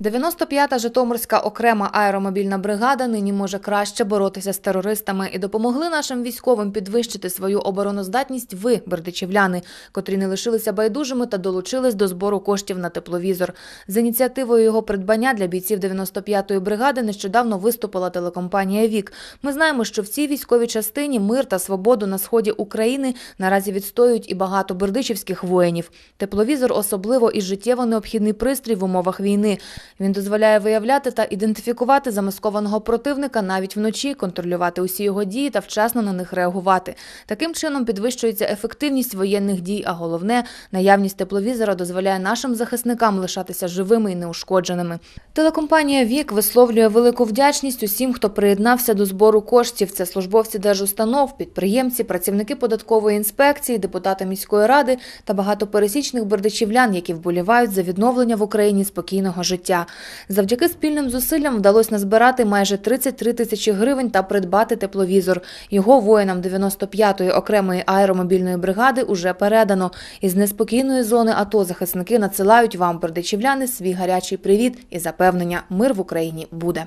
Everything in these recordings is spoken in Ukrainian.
95-та Житомирська окрема аеромобільна бригада нині може краще боротися з терористами і допомогли нашим військовим підвищити свою обороноздатність ви, бердичівляни, котрі не лишилися байдужими та долучились до збору коштів на тепловізор. З ініціативою його придбання для бійців 95-ї бригади нещодавно виступила телекомпанія Вік. Ми знаємо, що в цій військовій частині мир та свободу на сході України наразі відстоюють і багато бердичівських воїнів. Тепловізор особливо і життєво необхідний пристрій в умовах війни. Він дозволяє виявляти та ідентифікувати замаскованого противника навіть вночі, контролювати усі його дії та вчасно на них реагувати. Таким чином підвищується ефективність воєнних дій, а головне, наявність тепловізора дозволяє нашим захисникам лишатися живими і неушкодженими. Телекомпанія Вік висловлює велику вдячність усім, хто приєднався до збору коштів. Це службовці держустанов, підприємці, працівники податкової інспекції, депутати міської ради та багато пересічних бердичівлян, які вболівають за відновлення в Україні спокійного життя. Завдяки спільним зусиллям вдалося назбирати майже 33 тисячі гривень та придбати тепловізор. Його воїнам 95-ї окремої аеромобільної бригади уже передано. Із неспокійної зони АТО захисники надсилають вам, бердичівляни, свій гарячий привіт і запевнення, мир в Україні буде.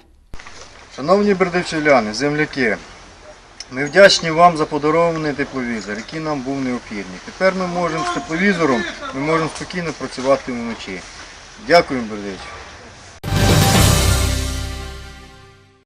Шановні бердичівляни, земляки, ми вдячні вам за подарований тепловізор, який нам був необхідний. Тепер ми можемо з тепловізором, ми можемо спокійно працювати вночі. Дякуємо, Бердич.